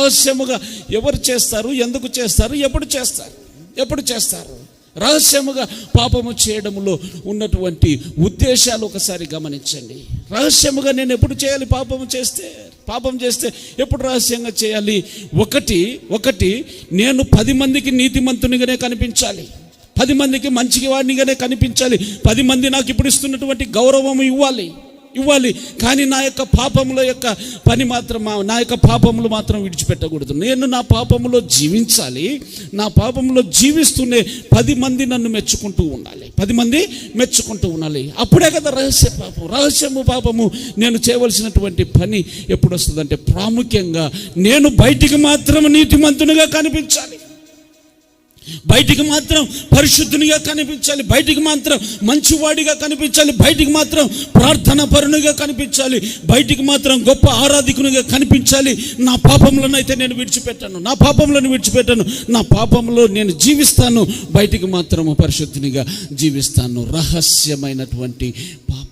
రహస్యముగా ఎవరు చేస్తారు ఎందుకు చేస్తారు ఎప్పుడు చేస్తారు ఎప్పుడు చేస్తారు? రహస్యముగా పాపము చేయడంలో ఉన్నటువంటి ఉద్దేశాలు ఒకసారి గమనించండి. రహస్యముగా నేను ఎప్పుడు చేయాలి పాపము చేస్తే? పాపం చేస్తే ఎప్పుడు రహస్యంగా చేయాలి? ఒకటి ఒకటి నేను పది మందికి నీతిమంతునిగానే కనిపించాలి. పది మందికి మంచి వాడినిగానే కనిపించాలి. పది మంది నాకు ఇప్పుడు ఇస్తున్నటువంటి గౌరవం ఇవ్వాలి. ఇవ్వాలి. కానీ నా యొక్క పాపముల యొక్క పని మాత్రం నా యొక్క పాపములు మాత్రం విడిచిపెట్టకూడదు. నేను నా పాపములో జీవించాలి. నా పాపములో జీవిస్తూనే పది మంది నన్ను మెచ్చుకుంటూ ఉండాలి. పది మంది మెచ్చుకుంటూ ఉండాలి. అప్పుడే కదా రహస్య పాపం రహస్యము పాపము. నేను చేయవలసినటువంటి పని ఎప్పుడు వస్తుందంటే ప్రాముఖ్యంగా నేను బయటికి మాత్రం నీతిమంతునిగా కనిపించాలి. బయటికి మాత్రం పరిశుద్ధునిగా కనిపించాలి. బయటికి మాత్రం మంచివాడిగా కనిపించాలి. బయటికి మాత్రం ప్రార్థన పరునిగా కనిపించాలి. బయటికి మాత్రం గొప్ప ఆరాధికునిగా కనిపించాలి. నా పాపంలోనైతే నేను విడిచిపెట్టాను. నా పాపంలోని విడిచిపెట్టాను. నా పాపంలో నేను జీవిస్తాను. బయటికి మాత్రము పరిశుద్ధునిగా జీవిస్తాను. రహస్యమైనటువంటి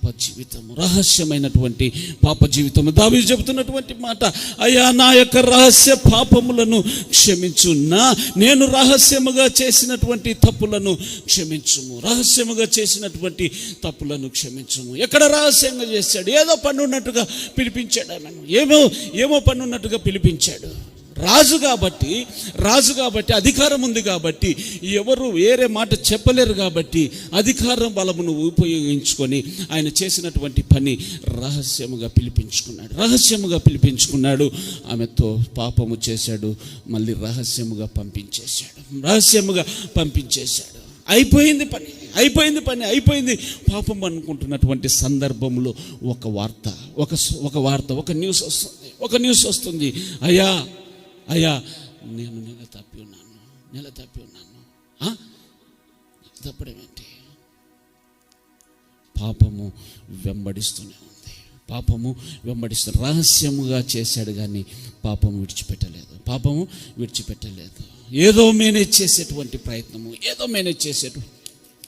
పాప జీవితము రహస్యమైనటువంటి పాప జీవితము. దావి చెబుతున్నటువంటి మాట అయ్యా నా యొక్క రహస్య పాపములను క్షమించున్నా. నేను రహస్యముగా చేసినటువంటి తప్పులను క్షమించుము. రహస్యముగా చేసినటువంటి తప్పులను క్షమించుము. ఎక్కడ రహస్యంగా చేశాడు? ఏదో పన్నున్నట్టుగా పిలిపించాడు నన్ను? ఏమో ఏమో పన్నున్నట్టుగా పిలిపించాడు. రాజు కాబట్టి రాజు కాబట్టి అధికారం ఉంది కాబట్టి ఎవరు వేరే మాట చెప్పలేరు కాబట్టి అధికారం బలమును ఉపయోగించుకొని ఆయన చేసినటువంటి పని రహస్యముగా పిలిపించుకున్నాడు. రహస్యముగా పిలిపించుకున్నాడు. ఆమెతో పాపము చేశాడు. మళ్ళీ రహస్యముగా పంపించేశాడు. రహస్యముగా పంపించేశాడు. అయిపోయింది పని. అయిపోయింది పని. అయిపోయింది. పాపం అనుకుంటున్నటువంటి సందర్భంలో ఒక వార్త ఒక ఒక వార్త ఒక న్యూస్ వస్తుంది. ఒక న్యూస్ వస్తుంది. అయ్యా అయ్యా నేను నెల తప్పి ఉన్నాను నెల తప్పి ఉన్నాను. ఆ? తప్పడం ఏంటి? పాపము వెంబడిస్తూనే ఉంది. పాపము వెంబడిస్తూ రహస్యముగా చేశాడు కానీ పాపము విడిచిపెట్టలేదు. పాపము విడిచిపెట్టలేదు. ఏదో మేనేజ్ చేసేటువంటి ప్రయత్నము ఏదో మేనేజ్ చేసేటువంటి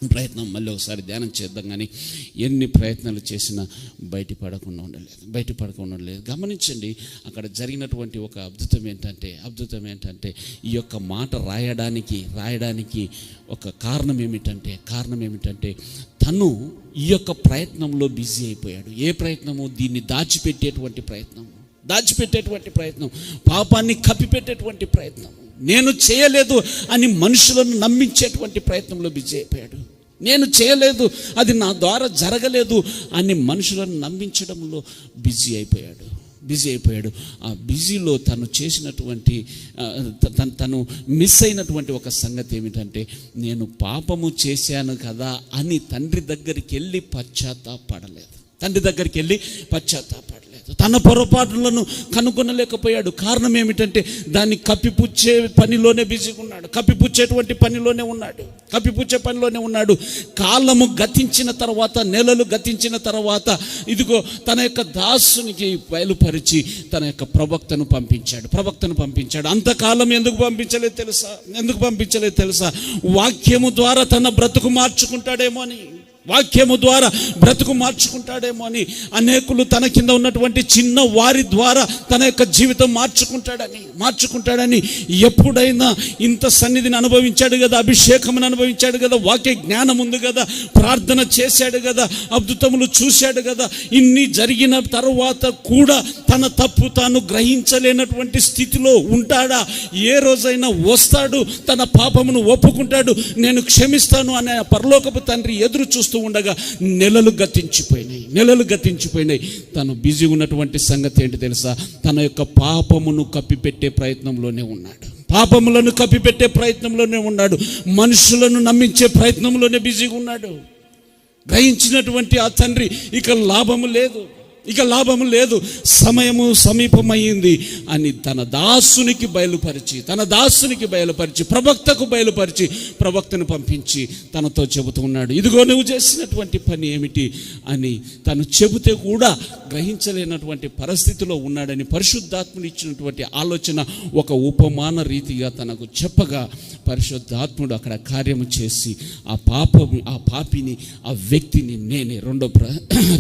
ప్రయత్నం మళ్ళీ ఒకసారి ధ్యానం చేద్దాం కానీ ఎన్ని ప్రయత్నాలు చేసినా బయటపడకుండా ఉండలేదు బయటపడకుండా ఉండలేదు. గమనించండి అక్కడ జరిగినటువంటి ఒక అద్భుతం ఏంటంటే అద్భుతం ఏంటంటే ఈ యొక్క మాట రాయడానికి రాయడానికి ఒక కారణం ఏమిటంటే కారణం ఏమిటంటే తను ఈ యొక్క ప్రయత్నంలో బిజీ అయిపోయాడు. ఏ ప్రయత్నము? దీన్ని దాచిపెట్టేటువంటి ప్రయత్నం. దాచిపెట్టేటువంటి ప్రయత్నం. పాపాన్ని కప్పిపెట్టేటువంటి ప్రయత్నం. నేను చేయలేదు అని మనుషులను నమ్మించేటువంటి ప్రయత్నంలో బిజీ అయిపోయాడు. నేను చేయలేదు అది నా ద్వారా జరగలేదు అని మనుషులను నమ్మించడంలో బిజీ అయిపోయాడు. బిజీ అయిపోయాడు. ఆ బిజీలో తను చేసినటువంటి తను తను మిస్ అయినటువంటి ఒక సంగతి ఏమిటంటే నేను పాపము చేశాను కదా అని తండ్రి దగ్గరికి వెళ్ళి పశ్చాత్తాపడలేదు తండ్రి దగ్గరికి వెళ్ళి పశ్చాత్తాపడలేదు. తన పొరపాటులను కనుగొనలేకపోయాడు. కారణం ఏమిటంటే దాన్ని కప్పిపుచ్చే పనిలోనే బిజీగా ఉన్నాడు. కప్పిపుచ్చేటువంటి పనిలోనే ఉన్నాడు. కప్పిపుచ్చే పనిలోనే ఉన్నాడు. కాలము గతించిన తర్వాత నెలలు గతించిన తర్వాత ఇదిగో తన యొక్క దాసునికి బయలుపరిచి తన యొక్క ప్రవక్తను పంపించాడు. ప్రవక్తను పంపించాడు. అంతకాలం ఎందుకు పంపించలేదు తెలుసా? ఎందుకు పంపించలేదు తెలుసా? వాక్యము ద్వారా తన బ్రతుకు మార్చుకుంటాడేమో అని. వాక్యము ద్వారా బ్రతుకు మార్చుకుంటాడేమో అని అనేకులు తన కింద ఉన్నటువంటి చిన్న వారి ద్వారా తన యొక్క జీవితం మార్చుకుంటాడని మార్చుకుంటాడని ఎప్పుడైనా ఇంత సన్నిధిని అనుభవించాడు కదా అభిషేకమును అనుభవించాడు కదా వాక్య జ్ఞానం ఉంది కదా ప్రార్థన చేశాడు కదా అద్భుతములు చూశాడు కదా ఇన్ని జరిగిన తర్వాత కూడా తన తప్పు తాను గ్రహించలేనటువంటి స్థితిలో ఉంటాడా? ఏ రోజైనా వస్తాడు తన పాపమును ఒప్పుకుంటాడు నేను క్షమిస్తాను అనే పరలోకపు తండ్రి ఎదురు చూస్తూ ఉండగా నెలలు గతించిపోయినాయి నెలలు గతించిపోయినాయి. తను బిజీ ఉన్నటువంటి సంగతి ఏంటి తెలుసా? తన యొక్క పాపమును కప్పిపెట్టే ప్రయత్నంలోనే ఉన్నాడు. పాపములను కప్పిపెట్టే ప్రయత్నంలోనే ఉన్నాడు. మనుషులను నమ్మించే ప్రయత్నంలోనే బిజీగా ఉన్నాడు. గ్రహించినటువంటి ఆ తండ్రి ఇక లాభము లేదు. ఇక లాభము లేదు. సమయము సమీపమైంది అని తన దాసునికి బయలుపరిచి తన దాసునికి బయలుపరిచి ప్రవక్తకు బయలుపరిచి ప్రవక్తను పంపించి తనతో చెబుతూ ఉన్నాడు. ఇదిగో నువ్వు చేసినటువంటి పని ఏమిటి అని తను చెబితే కూడా గ్రహించలేనటువంటి పరిస్థితిలో ఉన్నాడని పరిశుద్ధాత్ముడు ఇచ్చినటువంటి ఆలోచన ఒక ఉపమాన రీతిగా తనకు చెప్పగా పరిశుద్ధాత్ముడు అక్కడ కార్యము చేసి ఆ పాప ఆ పాపిని ఆ వ్యక్తిని నేనే రెండో ప్ర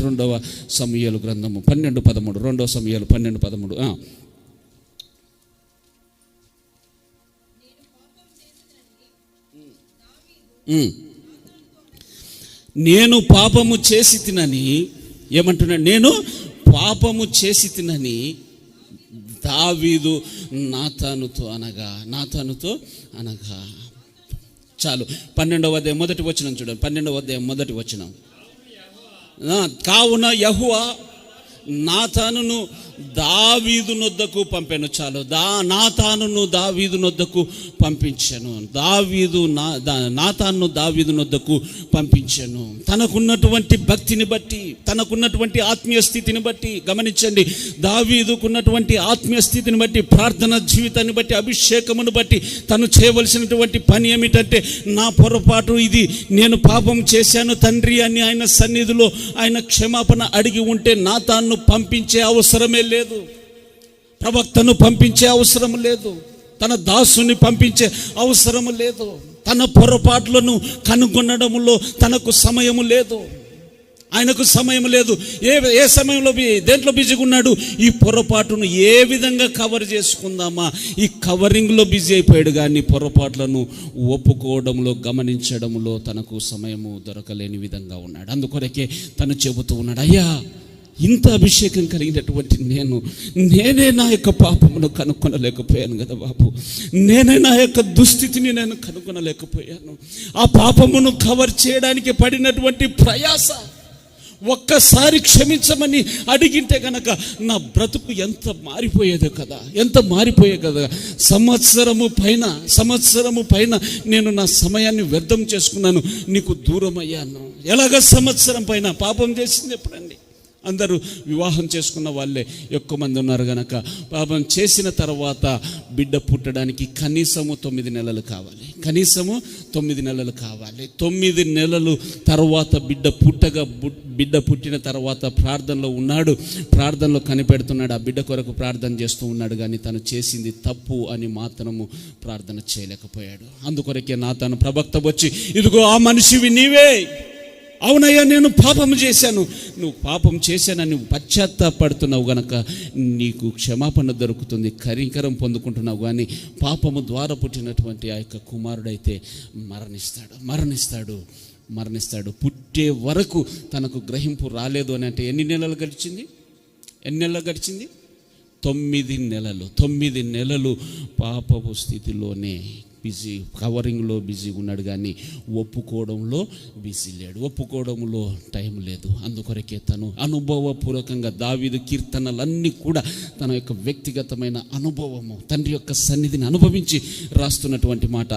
రెండవ సమయాలు గ్రంథము పన్నెండు పదమూడు రెండో సమయాలు పన్నెండు పదమూడు నేను పాపము చేసి తినని ఏమంటున్నాడు నేను పాపము చేసి తినని దావీదు నాతానుతో అనగా నాతానుతో అనగా. చాలు పన్నెండవ అధ్యాయం మొదటి వచ్చినాం చూడండి పన్నెండవ అధ్యాయం మొదటి వచ్చినాం కావున యహువా నాతానును దావీదు నొద్దకు పంపాను చాలు. దా నాతానును దావీదు నొద్దకు పంపించాను. దావీదు నా నాతాను దావీదు నొద్దకు పంపించాను. తనకున్నటువంటి భక్తిని బట్టి తనకున్నటువంటి ఆత్మీయ స్థితిని బట్టి గమనించండి. దావీదుకున్నటువంటి ఆత్మీయ స్థితిని బట్టి ప్రార్థన జీవితాన్ని బట్టి అభిషేకమును బట్టి తను చేయవలసినటువంటి పని ఏమిటంటే నా పొరపాటు ఇది నేను పాపం చేశాను తండ్రి అని ఆయన సన్నిధిలో ఆయన క్షమాపణ అడిగి ఉంటే నా తాను పంపించే అవసరమే లేదు. ప్రవక్తను పంపించే అవసరం లేదు. తన దాసుని పంపించే అవసరం లేదు. తన పొరపాట్లను కనుగొనడంలో తనకు సమయము లేదు. ఆయనకు సమయం లేదు. ఏ ఏ సమయంలో బి- దేంట్లో బిజీగా ఉన్నాడు? ఈ పొరపాటును ఏ విధంగా కవర్ చేసుకుందామా? ఈ కవరింగ్లో బిజీ అయిపోయాడు కానీ పొరపాట్లను ఒప్పుకోవడంలో గమనించడంలో తనకు సమయము దొరకలేని విధంగా ఉన్నాడు. అందుకొరకే తను చెబుతూ ఉన్నాడు అయ్యా ఇంత అభిషేకం కలిగినటువంటి నేను నేనే నా యొక్క పాపమును కనుక్కొనలేకపోయాను కదా బాబు. నేనే నా యొక్క దుస్థితిని నేను కనుక్కొనలేకపోయాను ఆ పాపమును కవర్ చేయడానికి పడినటువంటి ప్రయాస ఒక్కసారి క్షమించమని అడిగింటే గనక నా బ్రతుకు ఎంత మారిపోయేదో కదా ఎంత మారిపోయే కదా. సంవత్సరము పైన సంవత్సరము పైన నేను నా సమయాన్ని వ్యర్థం చేసుకున్నాను నీకు దూరం అయ్యాను ఎలాగ సంవత్సరం పైన? పాపం చేసింది ఎప్పుడండి? అందరూ వివాహం చేసుకున్న వాళ్ళే ఎక్కువ మంది ఉన్నారు గనక. పాపం చేసిన తర్వాత బిడ్డ పుట్టడానికి కనీసము తొమ్మిది నెలలు కావాలి. కనీసము తొమ్మిది నెలలు కావాలి. తొమ్మిది నెలలు తర్వాత బిడ్డ పుట్టగా బిడ్డ పుట్టిన తర్వాత ప్రార్థనలో ఉన్నాడు. ప్రార్థనలో కనిపెడుతున్నాడు. ఆ బిడ్డ కొరకు ప్రార్థన చేస్తూ ఉన్నాడు. కానీ తను చేసింది తప్పు అని మాత్రము ప్రార్థన చేయలేకపోయాడు. అందుకొరకే నా తను ప్రభక్త వచ్చి ఇదిగో ఆ మనిషివి నీవే! అవునయ్యా నేను పాపం చేశాను. నువ్వు పాపం చేశానని పశ్చాత్తాపడుతున్నావు గనక నీకు క్షమాపణ దొరుకుతుంది కరింకరం పొందుకుంటున్నావు కానీ పాపము ద్వారా పుట్టినటువంటి ఆ యొక్క కుమారుడైతే మరణిస్తాడు మరణిస్తాడు మరణిస్తాడు. పుట్టే వరకు తనకు గ్రహింపు రాలేదు అని అంటే ఎన్ని నెలలు గడిచింది? ఎన్ని నెలలు గడిచింది? తొమ్మిది నెలలు తొమ్మిది నెలలు పాపపు స్థితిలోనే బిజీ కవరింగ్లో బిజీగా ఉన్నాడు కానీ ఒప్పుకోవడంలో బిజీ లేడు. ఒప్పుకోవడంలో టైం లేదు. అందుకొరకే తను అనుభవపూర్వకంగా దావీదు కీర్తనలన్నీ కూడా తన యొక్క వ్యక్తిగతమైన అనుభవము తండ్రి యొక్క సన్నిధిని అనుభవించి రాస్తున్నటువంటి మాట.